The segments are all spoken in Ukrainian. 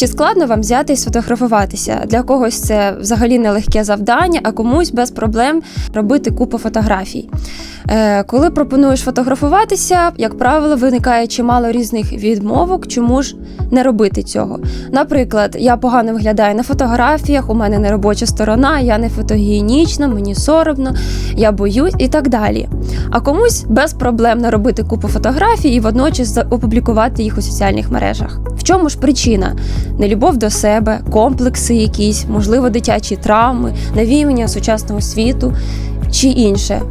Чи складно вам взяти і сфотографуватися? Для когось це взагалі нелегке завдання, а комусь без проблем робити купу фотографій. Е, коли пропонуєш фотографуватися, як правило, виникає чимало різних відмовок, чому ж не робити цього. Наприклад, я погано виглядаю на фотографіях, у мене не робоча сторона, я не фотогенічна, мені соромно, я боюсь і так далі. А комусь безпроблемно робити купу фотографій і водночас опублікувати їх у соціальних мережах. В чому ж причина? Нелюбов до себе, комплекси якісь, можливо, дитячі травми, навіювання сучасного світу чи інше.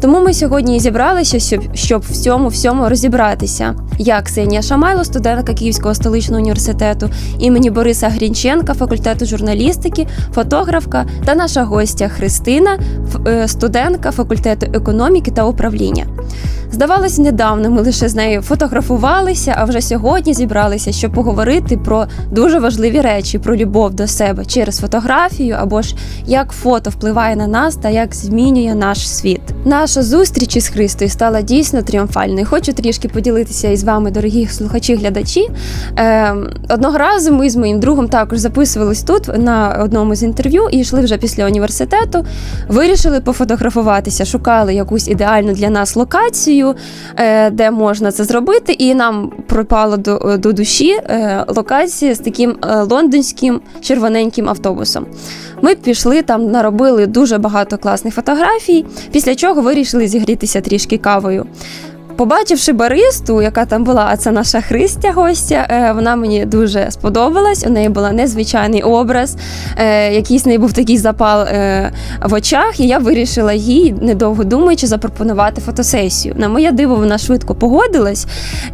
Тому ми сьогодні і зібралися, щоб, щоб в цьому всьому розібратися. Я Ксенія Шамайло, студентка Київського столичного університету імені Бориса Грінченка, факультету журналістики, фотографка та наша гостя Христина, е, студентка факультету економіки та управління. Здавалось, недавно ми лише з нею фотографувалися, а вже сьогодні зібралися, щоб поговорити про дуже важливі речі, про любов до себе через фотографію, або ж як фото впливає на нас та як змінює наш світ. Наша зустріч із Христою стала дійсно тріумфальною. Хочу трішки поділитися із вами, дорогі слухачі, глядачі. Е, одного разу ми з моїм другом також записувались тут на одному з інтерв'ю і йшли вже після університету. Вирішили пофотографуватися, шукали якусь ідеальну для нас локацію, е, де можна це зробити, і нам пропала до, до душі е, локація з таким е, лондонським червоненьким автобусом. Ми пішли там, наробили дуже багато класних фотографій, після чого вирішили зігрітися трішки кавою. Побачивши баристу, яка там була, а це наша Христя гостя, е, вона мені дуже сподобалась. У неї був незвичайний образ, е, якийсь неї був такий запал е, в очах, і я вирішила їй, недовго думаючи, запропонувати фотосесію. На моє диво, вона швидко погодилась,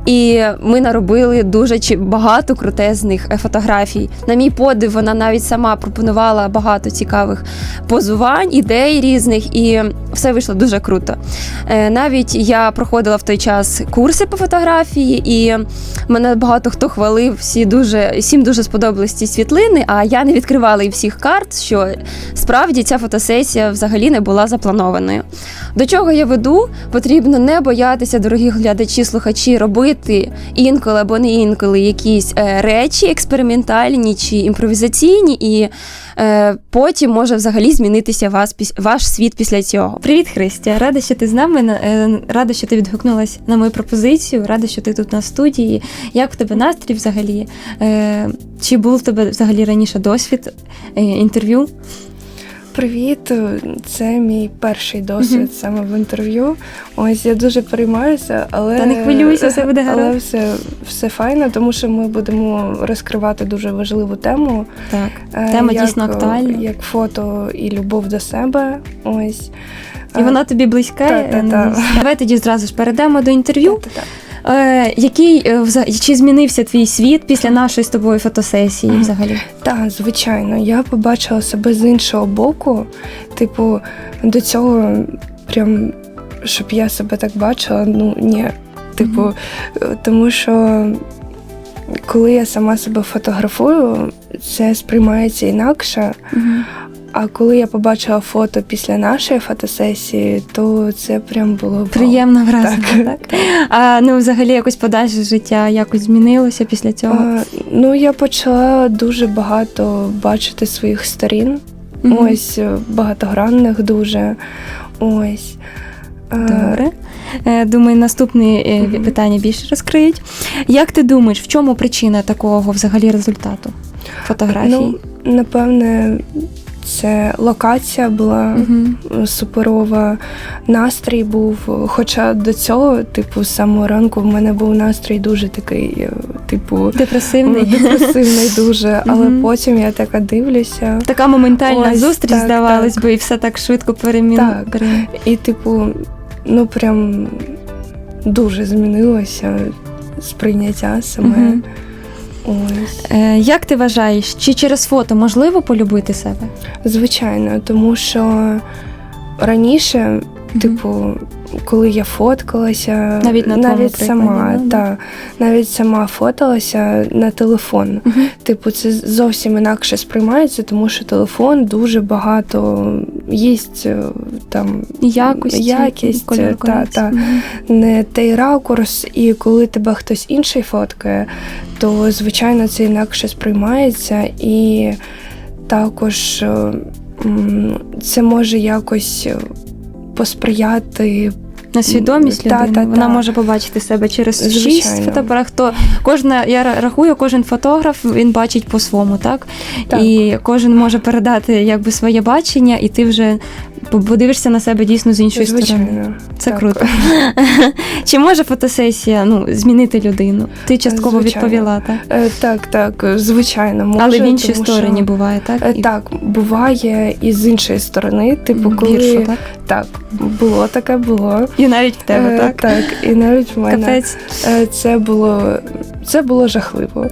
і ми наробили дуже багато крутезних фотографій. На мій подив, вона навіть сама пропонувала багато цікавих позувань, ідей різних, і все вийшло дуже круто. Навіть я проходила в той час курси по фотографії, і мене багато хто хвалив. Всі дуже всім дуже сподобались ці світлини. А я не відкривала і всіх карт, що справді ця фотосесія взагалі не була запланованою. До чого я веду? Потрібно не боятися, дорогі глядачі, слухачі, робити інколи або не інколи якісь е, речі експериментальні чи імпровізаційні, і е, потім може взагалі змінитися вас, ваш світ після цього. Привіт, Христя! Рада, що ти з нами. е, Рада, що ти відгукнулась на мою пропозицію. Рада, що ти тут на студії. Як в тебе настрій взагалі? Е, Чи був в тебе взагалі раніше досвід е, інтерв'ю? Привіт, це мій перший досвід Мгм. саме в інтерв'ю. Ось я дуже переймаюся, але Та не хвилюйся, все буде Але все, все файно, тому що ми будемо розкривати дуже важливу тему. Так, е, тема як, дійсно актуальна. Як фото і любов до себе. Ось. І вона тобі близька. та-та-та. Е, Давай тоді зразу ж перейдемо до інтерв'ю. Та-та-та. Е, який е, чи змінився твій світ після нашої з тобою фотосесії взагалі? Так, звичайно, я побачила себе з іншого боку. Типу, до цього прям щоб я себе так бачила, ну ні. Типу, Мгм. е, тому що коли я сама себе фотографую, це сприймається інакше. А коли я побачила фото після нашої фотосесії, то це прям було. Приємно враження, так. Так. А ну взагалі якось подальше життя якось змінилося після цього? А, ну, я почала дуже багато бачити своїх сторін. Мгм. Ось е, багатогранних дуже. Ось. Добре. Е, Думаю, наступне Мгм. питання більше розкриють. Як ти думаєш, в чому причина такого взагалі результату фотографій? Ну, напевне, це локація була Мгм. суперова, настрій був. Хоча до цього, типу, з самого ранку в мене був настрій дуже такий, е, типу, Депресивний. депресивний дуже. Але Мгм. потім я така дивлюся. Така моментальна Ось, зустріч, так, здавалось так. би, і все так швидко перемін... Так. І, типу, ну прям дуже змінилося сприйняття саме. Мгм. Ось. Е, Як ти вважаєш, чи через фото можливо полюбити себе? Звичайно, тому що раніше, типу, коли я фоткалася, Навіть на навіть сама, да? та, навіть сама фоталася на телефон. Мгм. Типу, це зовсім інакше сприймається, тому що телефон дуже багато їсть е, там Якості, Якість, кольор та, корекції. та. Мгм. не той ракурс, і коли тебе хтось інший фоткає, то звичайно це інакше сприймається, і також е, це може якось е, посприяти. На свідомість Та, людини та, вона та. може побачити себе через шість фотоапарат. Хто кожна я рахую, кожен фотограф він бачить по-своєму, так? Так. І кожен може передати якби своє бачення, і ти вже подивишся на себе дійсно з іншої сторони. Це так. круто. Чи може фотосесія ну, змінити людину? Ти частково Звичайно. відповіла, так? Е, Так, так, звичайно, може. Але в іншій тому стороні що, буває, так? е, Так, буває і з іншої сторони, типу, коли гірше, так? так, було таке, було. І навіть в тебе, Е, так? Так, і навіть в мене. Капець. Е, Це було, це було жахливо,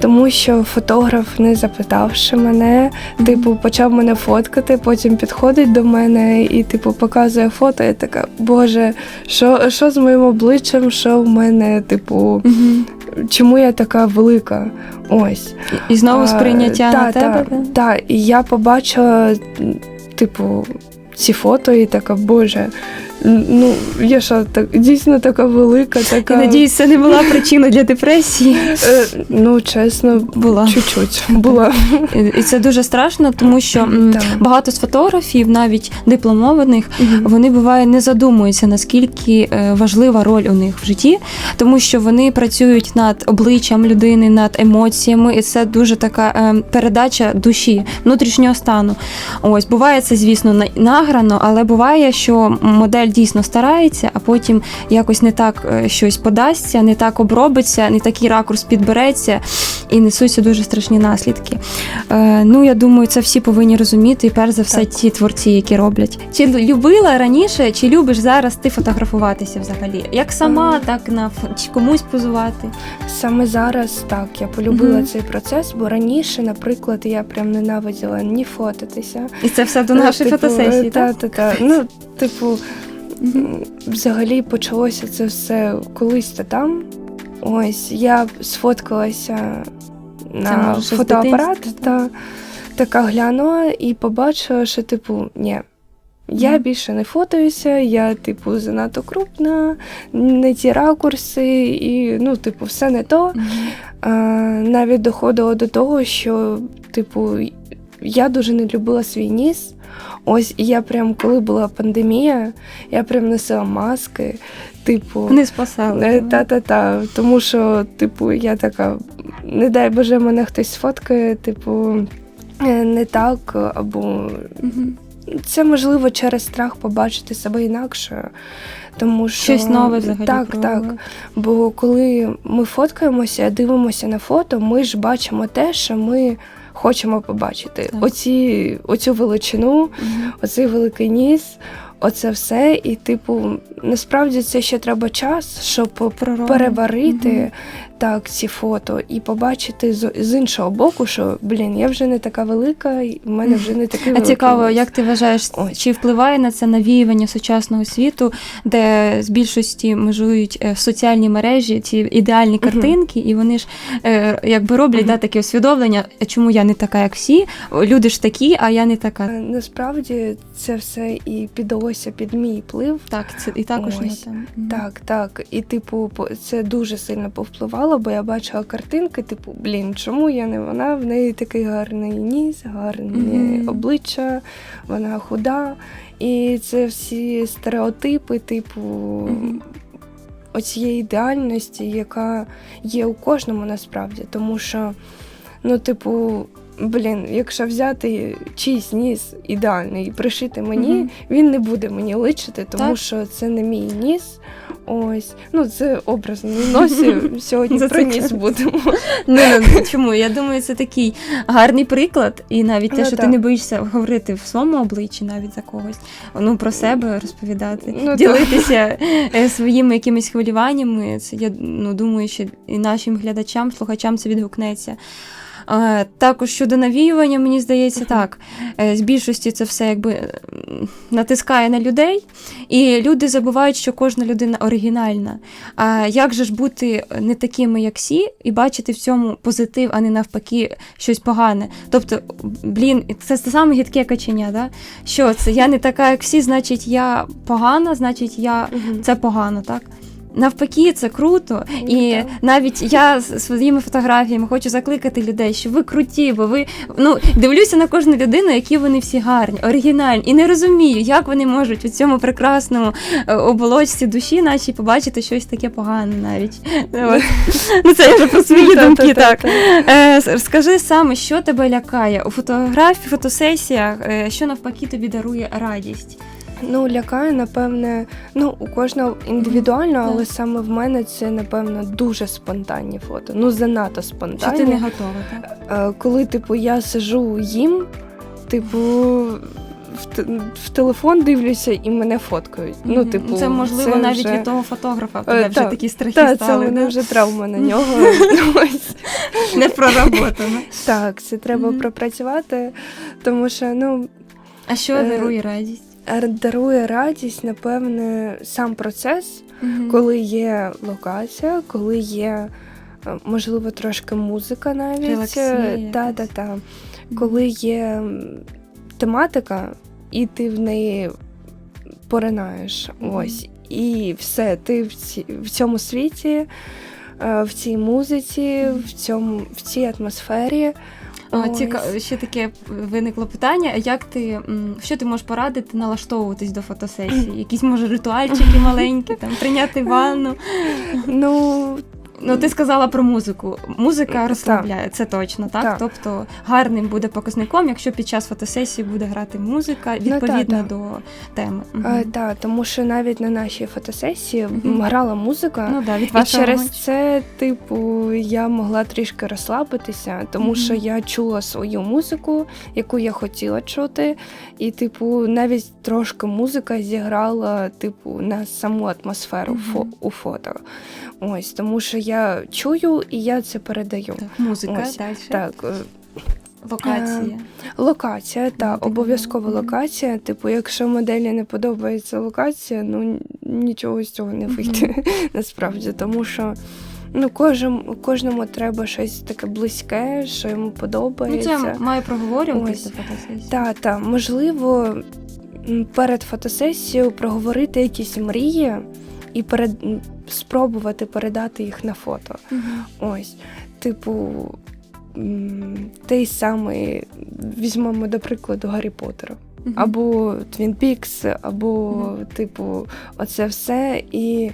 тому що фотограф, не запитавши мене, типу, почав мене фоткати, потім підходить до мене і, типу, показує фото. І така, Боже, що, що з моїм обличчям, що в мене, типу, чому я така велика? Ось. І знову сприйняття А, на та, тебе. Та, да? та, і я побачила, типу, ці фото, і така, Боже, ну я що, так дійсно така велика, така. надіюсь, це не була причина для депресії. Е, ну, чесно, Була. чуть-чуть була. І це дуже страшно, тому що м, багато з фотографів, навіть дипломованих, вони буває не задумуються, наскільки е, важлива роль у них в житті, тому що вони працюють над обличчям людини, над емоціями, і це дуже така е, передача душі, внутрішнього стану. Ось буває це, звісно, на- награно, але буває, що модель дійсно старається, а потім якось не так е, щось подасться, не так обробиться, не такий ракурс підбереться, і несуться дуже страшні наслідки. Е, ну, я думаю, це всі повинні розуміти, і перш за все, Так. ті творці, які роблять. Чи любила раніше, чи любиш зараз ти фотографуватися взагалі? Як сама, так на чи комусь позувати? Саме зараз так, я полюбила Мгм. цей процес, бо раніше, наприклад, я прям ненавиділа ні фотитися. І це все до Е, нашої типу, фотосесії, так? Та, та, та. Ну, типу, взагалі почалося це все колись та там. Ось я сфоткалася на може, фотоапарат та така глянула і побачила, що, типу, ні. Я Мгм. більше не фотоюся, я, типу, занадто крупна, не ті ракурси, і, ну, типу, все не то. Мгм. А, навіть доходило до того, що, типу, я дуже не любила свій ніс. Ось і я прям, коли була пандемія, я прям носила маски, типу. Не спасали. е. Та-та-та. Тому що, типу, я така, не дай Боже, мене хтось сфоткає, типу, е, не так, або це можливо через страх побачити себе інакше. Тому що Щось нове взагалі. Так, так. Бо коли ми фоткаємося, дивимося на фото, ми ж бачимо те, що ми хочемо побачити. Так. Оці, оцю величину, Мгм. оцей великий ніс, оце все. І, типу, насправді це ще треба час, щоб Пророблено. переварити Мгм. Так ці фото і побачити з, з іншого боку, що блін, я вже не така велика, і в мене вже не такий А великий цікаво, як ти вважаєш, Ось. чи впливає на це навіювання сучасного світу, де з більшості межують е, соціальні мережі, ці ідеальні картинки, і вони ж е, якби роблять Мгм. да, таке усвідомлення, чому я не така, як всі, люди ж такі, а я не Е, така. Насправді це все і піддалося під мій вплив. Так, це і також Ось. там. Мгм. Так, так. І, типу, це дуже сильно повпливало, бо я бачила картинки, типу, блін, чому я не вона? В неї такий гарний ніс, гарне Мгм. обличчя, вона худа. І це всі стереотипи, типу, Мгм. оцієї ідеальності, яка є у кожному насправді. Тому що, ну, типу. Блін, якщо взяти чийсь ніс ідеальний і пришити мені, Мгм. він не буде мені личити, тому Так. що це не мій ніс. Ось, ну це образно на носі. Сьогодні про ніс будемо. Ну, ну, чому? Я думаю, це такий гарний приклад, і навіть те, Ну, що ти не боїшся говорити в своєму обличчі, навіть за когось, ну про себе розповідати, Ну, ділитися е, своїми якимись хвилюваннями. Це я ну, думаю, що і нашим глядачам, слухачам це відгукнеться. Також щодо навіювання, мені здається, так. Е, З більшості це все якби натискає на людей, і люди забувають, що кожна людина оригінальна. А як же ж бути не такими, як всі, і бачити в цьому позитив, а не навпаки щось погане? Тобто, блін, це те саме гідке каченя, да? Що це? Я не така, як всі, значить, я погана, значить, я це погано, так? Навпаки, це круто. Ну, І навіть я своїми фотографіями хочу закликати людей, що ви круті, бо ви ну дивлюся на кожну людину, які вони всі гарні, оригінальні, і не розумію, як вони можуть у цьому прекрасному е, оболочці душі нашій побачити щось таке погане навіть. Ну це я вже про свої думки. Так Е, скажи саме, що тебе лякає у фотографії, фотосесіях, е, що навпаки тобі дарує радість. Ну, лякає, напевне, ну, у кожного індивідуально, але саме в мене це, напевно, дуже спонтанні фото. Ну, занадто спонтанні. ти не готова, так? Е, Коли, типу, я сижу їм, типу. В, те- в телефон дивлюся і мене фоткають. Ну, типу, це можливо це навіть вже... від того фотографа. в тебе Е, вже так, такі страхи Так, це мене да? вже травма на нього. Не проработано. Так, це треба пропрацювати, тому що ну, А що Е, дарує радість? Дарує радість, напевне, сам процес, коли є локація, коли є, е, можливо, трошки музика навіть. Та, якась. та, та. Коли є тематика, і ти в неї поринаєш. Мгм. Ось. І все, ти в, ці, в цьому світі, е, в цій музиці, в, цьому, в цій атмосфері. Ціка... Ще таке виникло питання: як ти що ти можеш порадити налаштовуватись до фотосесії? Якісь може ритуальчики маленькі, там прийняти ванну. Ну, Ну, ти сказала про музику. Музика розслабляє, це точно, так? Так. Тобто гарним буде показником, якщо під час фотосесії буде грати музика Ну, відповідно так, так. до теми. Е, та, тому що навіть на нашій фотосесії грала музика. Ну да, від І через гончика. це, типу, я могла трішки розслабитися, тому що я чула свою музику, яку я хотіла чути. І, типу, навіть трошки музика зіграла, типу, на саму атмосферу фо- у фото. Ось, тому що я чую і я це передаю. Так, музика, Ось, далі. Так, е, Локація. локація, Ну, так, обов'язкова локація. Типу, якщо моделі не подобається локація, ну нічого з цього не вийде насправді, тому що. Ну, кожен, кожному треба щось таке близьке, що йому подобається. Ну, це має проговорюватися фотосесії. Та, та, можливо, перед фотосесією проговорити якісь мрії і перед... спробувати передати їх на фото. Мгм. Ось, типу, той самий, візьмемо до прикладу Гаррі Поттера. Мгм. Або Твін Пікс, або, Мгм. типу, оце все. І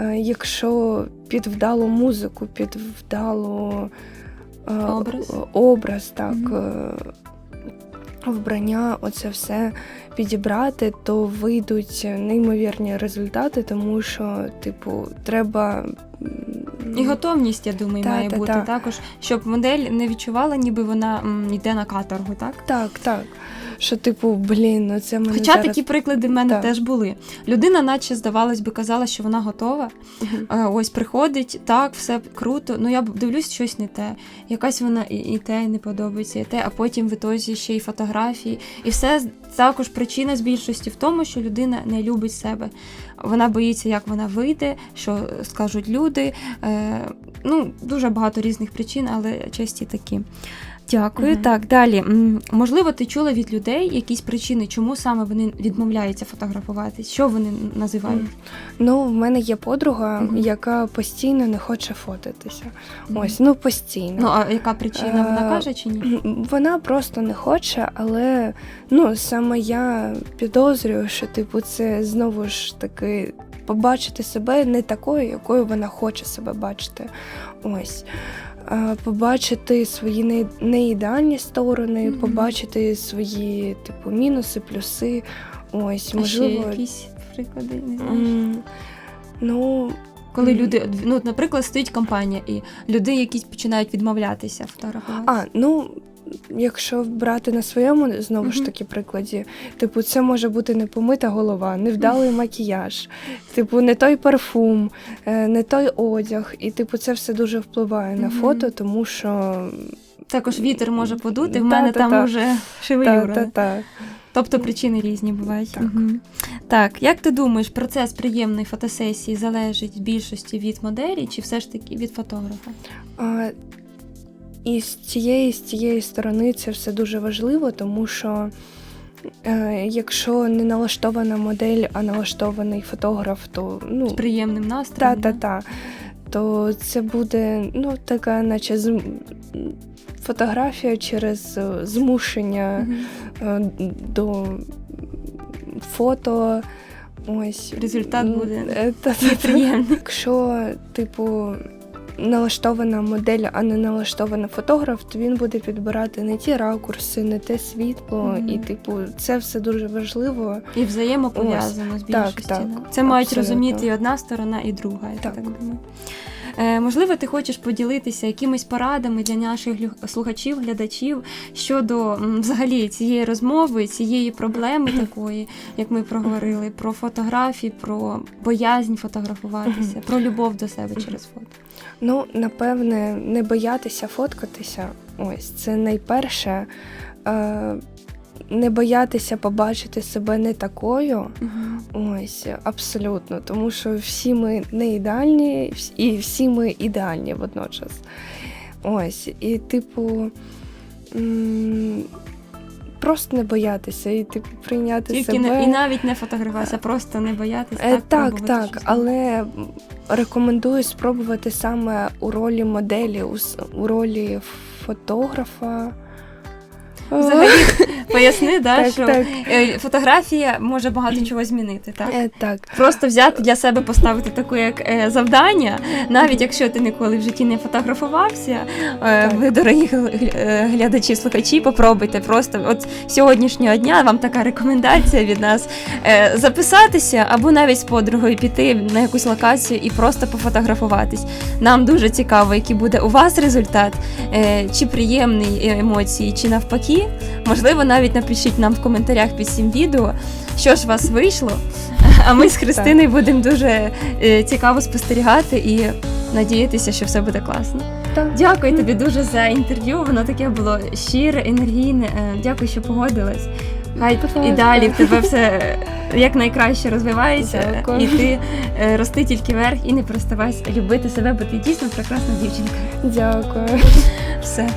е, якщо під вдалу музику, під вдалу е, Образ. образ так, Мгм. е, вбрання, оце все підібрати, то вийдуть неймовірні результати, тому що, типу, треба. І готовність, я думаю, Та, має та, бути та. також, щоб модель не відчувала, ніби вона м, йде на каторгу, так? Так, так. Що, типу, блін, ну це мене Хоча зараз... такі приклади в мене Так. теж були. Людина, наче здавалось би, казала, що вона готова. Е, Ось приходить, так, все круто. Ну я дивлюсь щось не те. Якась вона і, і те не подобається, і те, а потім в ітозі ще й фотографії. І все також причина з більшості в тому, що людина не любить себе. Вона боїться, як вона вийде, що скажуть люди. Е, ну, дуже багато різних причин, але часті такі. Дякую. Мгм. Так, далі. Можливо, ти чула від людей якісь причини, чому саме вони відмовляються фотографуватись? Що вони називають? Ну, в мене є подруга, Мгм. яка постійно не хоче фотитися. Ось, ну постійно. Ну, а яка причина? Вона Е, каже чи ні? Вона просто не хоче, але ну саме я підозрюю, що типу це знову ж таки побачити себе не такою, якою вона хоче себе бачити. Ось. А, Побачити свої не- неідеальні сторони, Мгм. побачити свої типу мінуси, плюси. Ось, А ще можливо, якісь приклади, не знаєш? м, ну Коли люди, ну, наприклад, стоїть компанія, і люди якісь починають відмовлятися фотографувати. А, ну, якщо брати на своєму знову ж таки прикладі, типу, це може бути не помита голова, невдалий макіяж, типу, не той парфум, е, не той одяг. І, типу, це все дуже впливає на фото, тому що Також вітер може подути, в мене Та-та-та. там уже шевелюра. Та, та, та. Тобто причини різні бувають. Так. Мгм. Так, як ти думаєш, процес приємної фотосесії залежить в більшості від моделі чи все ж таки від фотографа? А, і з цієї, з цієї сторони це все дуже важливо, тому що е, якщо не налаштована модель, а налаштований фотограф, то ну, З приємним настроєм? та-та-та, то це буде ну, така, наче зм... фотографія через е, змушення е, до фото. Ось. Результат буде е. Неприємний. Якщо, типу, налаштована модель, а не налаштована фотограф, то він буде підбирати не ті ракурси, не те світло. Мгм. І, типу, це все дуже важливо. І взаємопов'язано з більшості. так, да. Це мають розуміти і одна сторона, і друга, я так, Так. думаю. Е, можливо, ти хочеш поділитися якимись порадами для наших слухачів, глядачів щодо взагалі цієї розмови, цієї проблеми такої, як ми проговорили, про фотографії, про боязнь фотографуватися, про любов до себе через фото. Ну, напевне, не боятися фоткатися. Ось це найперше. Е, не боятися побачити себе не такою. Ось, абсолютно. Тому що всі ми не ідеальні, і всі ми ідеальні водночас. Ось, і, типу, м, просто не боятися і типу, прийняти Тільки себе. не, і навіть не фотографуватися, просто не боятися. Е, Так, так, так, щось але рекомендую спробувати саме у ролі моделі, у, у ролі фотографа. Взагалі, поясни, да, Так, що так. е, фотографія може багато чого змінити, так? Е, так. Просто взяти для себе поставити таке як е, завдання, навіть якщо ти ніколи в житті не фотографувався. Е, ви, дорогі е, глядачі, слухачі, попробуйте просто от сьогоднішнього дня вам така рекомендація від нас е, записатися або навіть з подругою піти на якусь локацію і просто пофотографуватись. Нам дуже цікаво, який буде у вас результат, е, чи приємний е, емоції, чи навпаки. Можливо, навіть напишіть нам в коментарях під цим відео, що ж у вас вийшло. А ми з Христиною будемо дуже е, цікаво спостерігати і надіятися, що все буде класно. Так. Дякую тобі дуже за інтерв'ю. Воно таке було щире, енергійне. Е, Дякую, що погодилась. Хай і далі в тебе все як найкраще розвивається, Дякую. і ти е, рости тільки вверх і не переставай любити себе, бо ти дійсно прекрасна дівчинка. Дякую. Все.